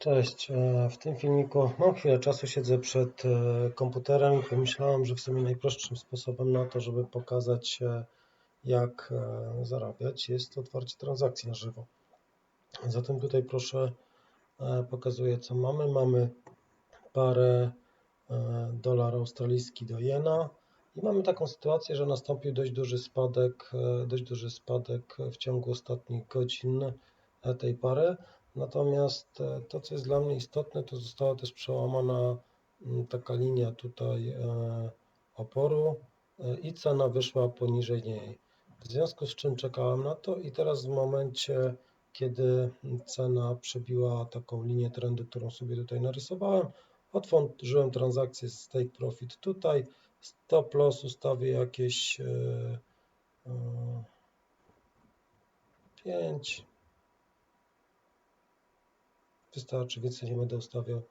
Cześć, e, w tym filmiku mam chwilę czasu, siedzę przed e, komputerem pomyślałem, że w sumie najprostszym sposobem na to, żeby pokazać e, jak zarabiać jest otwarcie transakcji na żywo. Zatem tutaj proszę pokazuję co mamy. Mamy parę dolar australijski do jena i mamy taką sytuację, że nastąpił dość duży spadek, dość duży spadek w ciągu ostatnich godzin tej pary. Natomiast e, to, co jest dla mnie istotne, to została też przełamana taka linia tutaj e, oporu e, i cena wyszła poniżej niej. W związku z czym czekałem na to i teraz w momencie, kiedy cena przebiła taką linię trendu, którą sobie tutaj narysowałem, otworzyłem transakcję z take profit tutaj, stop loss ustawię jakieś 5 wystarczy, więcej nie będę ustawiał.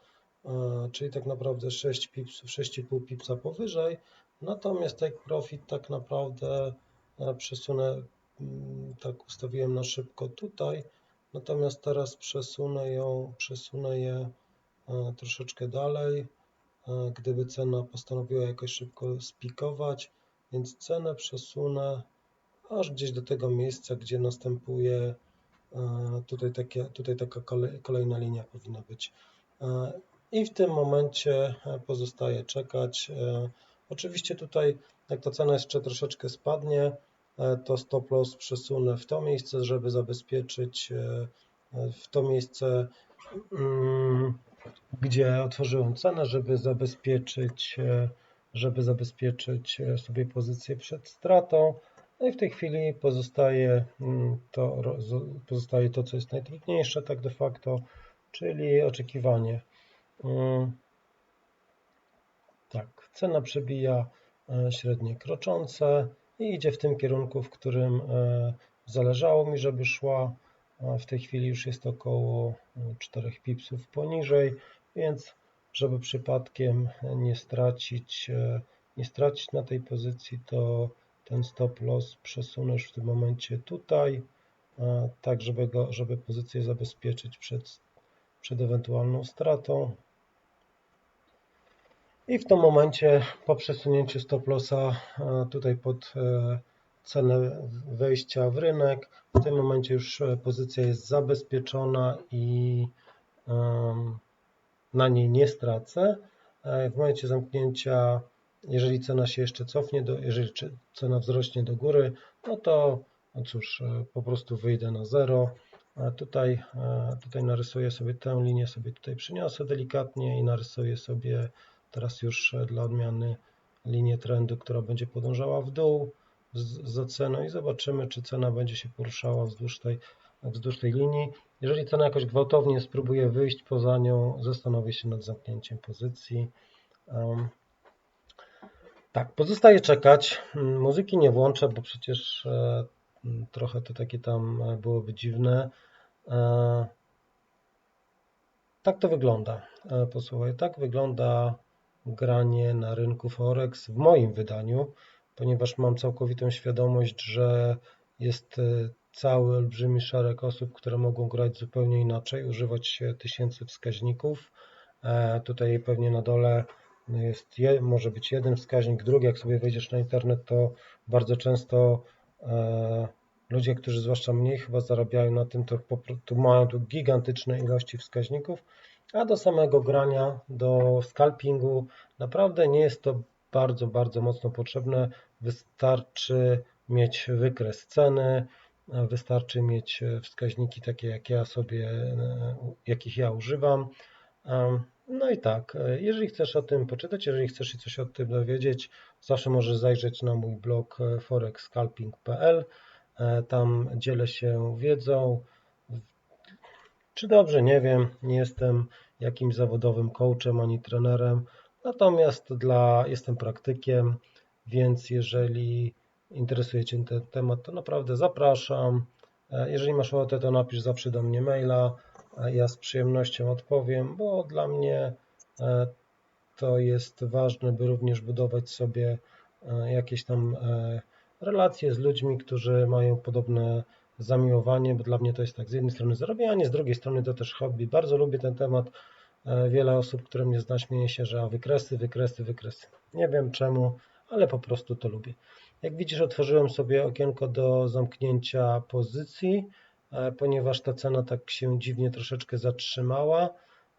Czyli tak naprawdę 6 pipsów, 6,5 pipsa powyżej. Natomiast take profit tak naprawdę e, przesunę, mm, tak ustawiłem na szybko tutaj. Natomiast teraz przesunę ją, przesunę je e, troszeczkę dalej. E, gdyby cena postanowiła jakoś szybko spikować, więc cenę przesunę aż gdzieś do tego miejsca, gdzie następuje E, tutaj, takie, tutaj taka kolejna linia powinna być. E, I w tym momencie e, pozostaje czekać. Oczywiście tutaj, jak ta cena jeszcze troszeczkę spadnie, to stop loss przesunę w to miejsce, żeby zabezpieczyć w to miejsce, mm, gdzie otworzyłem cenę, żeby zabezpieczyć, żeby zabezpieczyć sobie pozycję przed stratą. No i w tej chwili pozostaje mm, to, pozostaje to, co jest najtrudniejsze tak de facto, czyli oczekiwanie. Mm. Tak, cena przebija e, średnie kroczące i idzie w tym kierunku, w którym e, zależało mi, żeby szła. W tej chwili już jest około 4 e, pipsów poniżej, więc żeby przypadkiem nie stracić, nie stracić na tej pozycji, to ten stop loss przesunąć w tym momencie tutaj, tak żeby, go, żeby pozycję zabezpieczyć przed, przed ewentualną stratą. I w tym momencie po przesunięciu stop lossa tutaj pod e, cenę wejścia w rynek, w tym momencie już e, pozycja jest zabezpieczona i na niej nie stracę. E, w momencie zamknięcia jeżeli cena się jeszcze cofnie, do, jeżeli cena wzrośnie do góry, no to no cóż, e, po prostu wyjdę na zero. A tutaj, e, tutaj narysuję sobie tę linię, sobie tutaj przyniosę delikatnie i narysuję sobie teraz już e, dla odmiany linię trendu, która będzie podążała w dół za ceną i zobaczymy, czy cena będzie się poruszała wzdłuż tej, wzdłuż tej linii. Jeżeli cena jakoś gwałtownie spróbuje wyjść poza nią, zastanowię się nad zamknięciem pozycji. Tak, pozostaje czekać. Mm, muzyki nie włączę, bo przecież e, mm, trochę to takie tam e, byłoby dziwne. E, tak to wygląda. Posłuchaj, tak wygląda granie na rynku Forex w moim wydaniu, ponieważ mam całkowitą świadomość, że jest cały olbrzymi szereg osób, które mogą grać zupełnie inaczej, używać tysięcy wskaźników. Tutaj pewnie na dole jest, może być jeden wskaźnik, drugi, jak sobie wejdziesz na internet, to bardzo często e, ludzie, którzy zwłaszcza mniej chyba zarabiają na tym, to prostu mają tu gigantyczne ilości wskaźników, a do samego grania, do scalpingu naprawdę nie jest to bardzo, bardzo mocno potrzebne. Wystarczy mieć wykres ceny, wystarczy mieć wskaźniki takie, jak ja sobie, e, jakich ja używam. No i tak, e, jeżeli chcesz o tym poczytać, jeżeli chcesz się coś o tym dowiedzieć, zawsze możesz zajrzeć na mój blog e, forexscalping.pl. E, tam dzielę się wiedzą. Czy dobrze, nie wiem, nie jestem jakimś zawodowym coachem ani trenerem, natomiast dla, jestem praktykiem, więc jeżeli interesuje Cię ten temat, to naprawdę zapraszam. Jeżeli masz ochotę, to napisz zawsze do mnie maila ja z przyjemnością odpowiem, bo dla mnie e, to jest ważne, by również budować sobie e, jakieś tam e, relacje z ludźmi, którzy mają podobne zamiłowanie, bo dla mnie to jest tak z jednej strony zarabianie, z drugiej strony to też hobby. Bardzo lubię ten temat. Wiele osób, które mnie zna, śmieje się, że a wykresy, wykresy, wykresy. Nie wiem czemu, ale po prostu to lubię. Jak widzisz, otworzyłem sobie okienko do zamknięcia pozycji, ponieważ ta cena tak się dziwnie troszeczkę zatrzymała.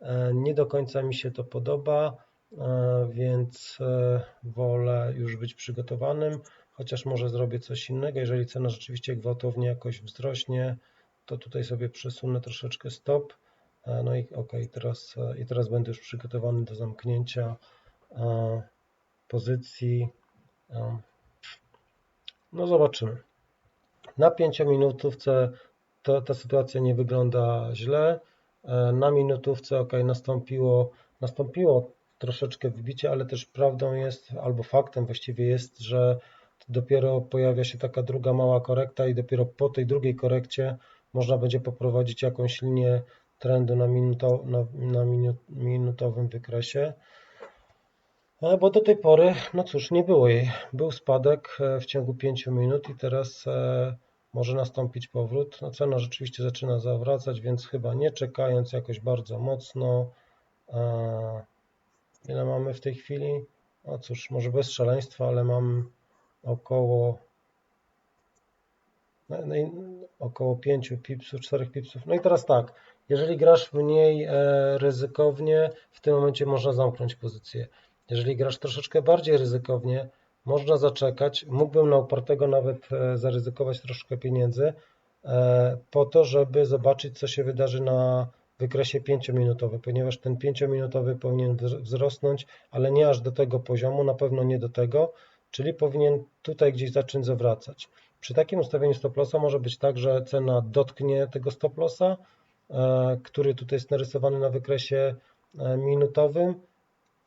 E, Nie do końca mi się to podoba, e, więc e, wolę już być przygotowanym, chociaż może zrobię coś innego. Jeżeli cena rzeczywiście gwałtownie jakoś wzrośnie, to tutaj sobie przesunę troszeczkę stop. E, No i ok, teraz, e, i teraz będę już przygotowany do zamknięcia e, pozycji. E, No zobaczymy. Na 5 minutówce to, ta sytuacja nie wygląda źle. E, Na minutówce ok, nastąpiło, nastąpiło troszeczkę wybicie, ale też prawdą jest, albo faktem właściwie jest, że dopiero pojawia się taka druga mała korekta i dopiero po tej drugiej korekcie można będzie poprowadzić jakąś linię trendu na, minuto, na, na minu, minutowym wykresie. E, Bo do tej pory, no cóż, nie było jej. Był spadek e, w ciągu 5 minut i teraz może nastąpić powrót. No cena rzeczywiście zaczyna zawracać, więc chyba nie czekając jakoś bardzo mocno. Ile mamy w tej chwili? No cóż, może bez szaleństwa, ale mam około no, no około 5 pipsów, 4 pipsów. No i teraz tak, jeżeli grasz mniej e, ryzykownie, w tym momencie można zamknąć pozycję. Jeżeli grasz troszeczkę bardziej ryzykownie, można zaczekać. Mógłbym na upartego nawet e, zaryzykować troszkę pieniędzy e, po to, żeby zobaczyć, co się wydarzy na wykresie 5-minutowym, ponieważ ten 5-minutowy powinien wzr- wzrosnąć, ale nie aż do tego poziomu, na pewno nie do tego, czyli powinien tutaj gdzieś zacząć zawracać. Przy takim ustawieniu stop lossa może być tak, że cena dotknie tego stop lossa, e, który tutaj jest narysowany na wykresie minutowym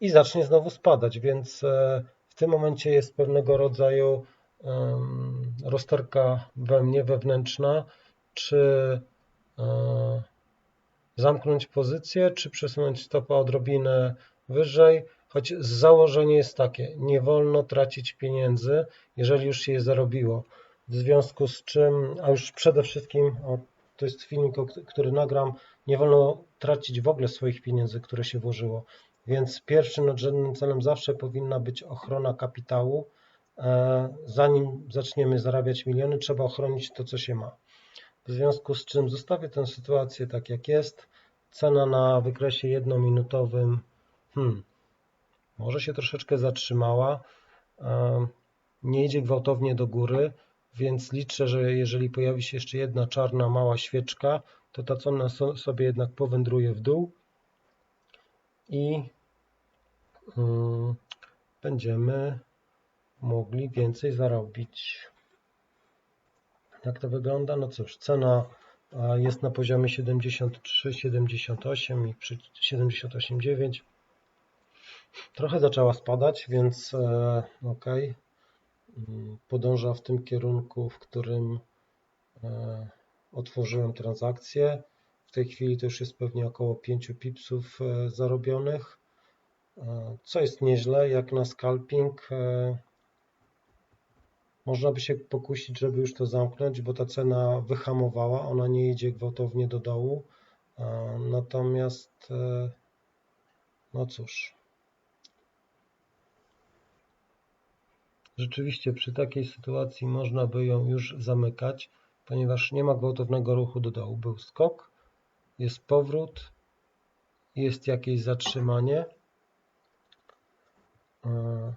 i zacznie znowu spadać, więc w tym momencie jest pewnego rodzaju rozterka we mnie wewnętrzna, czy e, zamknąć pozycję, czy przesunąć stopa odrobinę wyżej, choć założenie jest takie, nie wolno tracić pieniędzy, jeżeli już się je zarobiło. W związku z czym, a już przede wszystkim, to jest filmik, który nagram, nie wolno tracić w ogóle swoich pieniędzy, które się włożyło. Więc pierwszym nadrzędnym celem zawsze powinna być ochrona kapitału. E, Zanim zaczniemy zarabiać miliony, trzeba ochronić to, co się ma. W związku z czym zostawię tę sytuację tak, jak jest. Cena na wykresie jednominutowym hmm, może się troszeczkę zatrzymała. E, Nie idzie gwałtownie do góry, więc liczę, że jeżeli pojawi się jeszcze jedna czarna mała świeczka, to ta cena so- sobie jednak powędruje w dół i mm, będziemy mogli więcej zarobić. Jak to wygląda? No cóż, cena jest na poziomie 73,78 i przy 78,9. Trochę zaczęła spadać, więc e, ok. Mm, Podąża w tym kierunku, w którym e, otworzyłem transakcję. Tej chwili to już jest pewnie około 5 pipsów e, zarobionych, e, co jest nieźle, jak na scalping. e, Można by się pokusić, żeby już to zamknąć, bo ta cena wyhamowała, ona nie idzie gwałtownie do dołu. Natomiast, no cóż, rzeczywiście przy takiej sytuacji można by ją już zamykać, ponieważ nie ma gwałtownego ruchu do dołu. Był skok, jest powrót, jest jakieś zatrzymanie. E,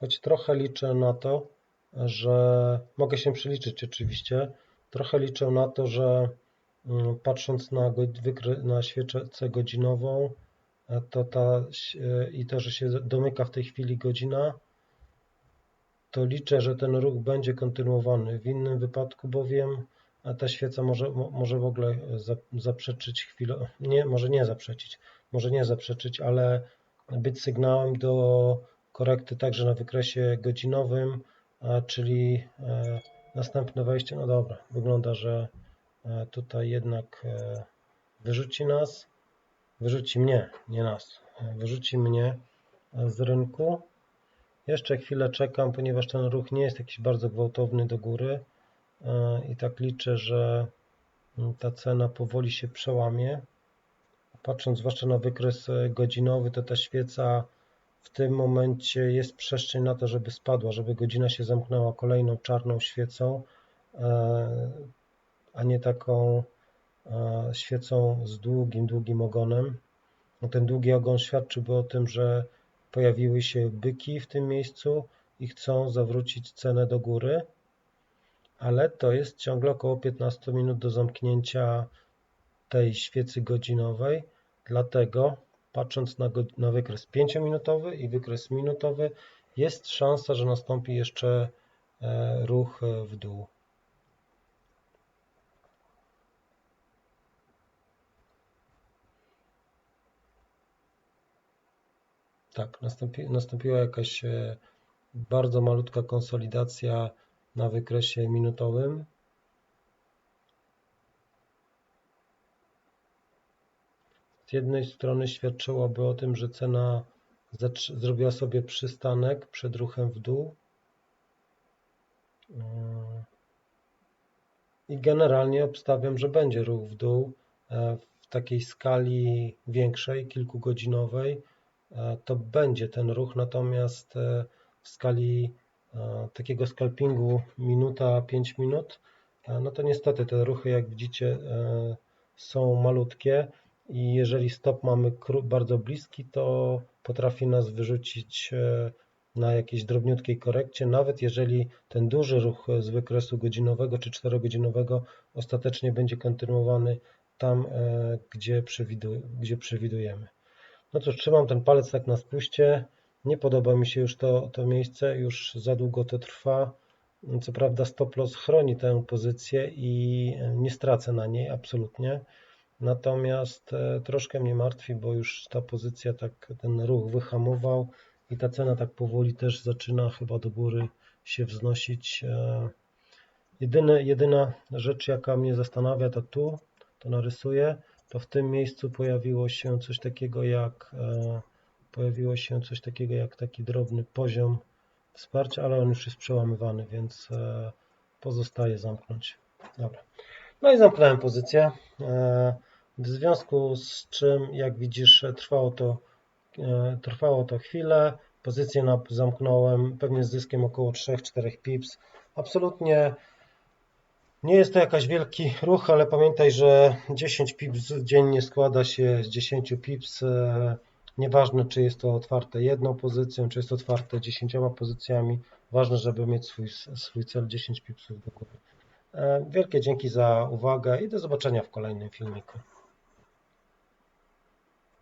Choć trochę liczę na to, że mogę się przeliczyć oczywiście. Trochę liczę na to, że mm, patrząc na, na świecę godzinową, e, to ta e, i to, że się domyka w tej chwili godzina, to liczę, że ten ruch będzie kontynuowany. W innym wypadku bowiem e, ta świeca może, mo- może w ogóle e, za- zaprzeczyć chwilę, nie, może nie zaprzeczyć, może nie zaprzeczyć, ale być sygnałem do korekty także na wykresie godzinowym, a, czyli e, następne wejście, no dobra, wygląda, że e, tutaj jednak wyrzuci nas, wyrzuci mnie, nie nas, wyrzuci mnie z rynku. Jeszcze chwilę czekam, ponieważ ten ruch nie jest jakiś bardzo gwałtowny do góry i tak liczę, że mm, ta cena powoli się przełamie. Patrząc zwłaszcza na wykres e, godzinowy, to ta świeca w tym momencie jest przestrzeń na to, żeby spadła, żeby godzina się zamknęła kolejną czarną świecą, e, a nie taką świecą z długim, długim ogonem. No, ten długi ogon świadczyłby o tym, że pojawiły się byki w tym miejscu i chcą zawrócić cenę do góry, ale to jest ciągle około 15 minut do zamknięcia tej świecy godzinowej, dlatego patrząc na, na wykres 5-minutowy i wykres minutowy jest szansa, że nastąpi jeszcze e, ruch w dół. Tak, nastąpi, nastąpiła jakaś e, bardzo malutka konsolidacja na wykresie minutowym. Z jednej strony świadczyłoby o tym, że cena zrobiła sobie przystanek przed ruchem w dół. I generalnie obstawiam, że będzie ruch w dół e, w takiej skali większej, kilkugodzinowej E, to będzie ten ruch, natomiast e, w skali takiego scalpingu minuta, 5 minut, no to niestety te ruchy, jak widzicie, są malutkie i jeżeli stop mamy bardzo bliski, to potrafi nas wyrzucić na jakiejś drobniutkiej korekcie, nawet jeżeli ten duży ruch z wykresu godzinowego czy 4-godzinowego ostatecznie będzie kontynuowany tam, gdzie, gdzie przewidujemy. No cóż, trzymam ten palec tak na spuście. Nie podoba mi się już to, to miejsce, już za długo to trwa. Co prawda stop loss chroni tę pozycję i nie stracę na niej absolutnie. Natomiast e, troszkę mnie martwi, bo już ta pozycja, tak ten ruch wyhamował i ta cena tak powoli też zaczyna chyba do góry się wznosić. E, jedyne, jedyna rzecz, jaka mnie zastanawia, to tu, to narysuję to w tym miejscu pojawiło się coś takiego jak e, pojawiło się coś takiego jak taki drobny poziom wsparcia, ale on już jest przełamywany, więc e, pozostaje zamknąć. Dobra. No i zamknąłem pozycję. E, w związku z czym, jak widzisz, trwało to, trwało to chwilę. Pozycję zamknąłem pewnie z zyskiem około 3-4 pips. Absolutnie nie jest to jakaś wielki ruch, ale pamiętaj, że 10 pips dziennie składa się z 10 pips. Nieważne, czy jest to otwarte jedną pozycją, czy jest to otwarte 10 pozycjami. Ważne, żeby mieć swój, swój cel 10 pipsów do góry. E, wielkie dzięki za uwagę i do zobaczenia w kolejnym filmiku.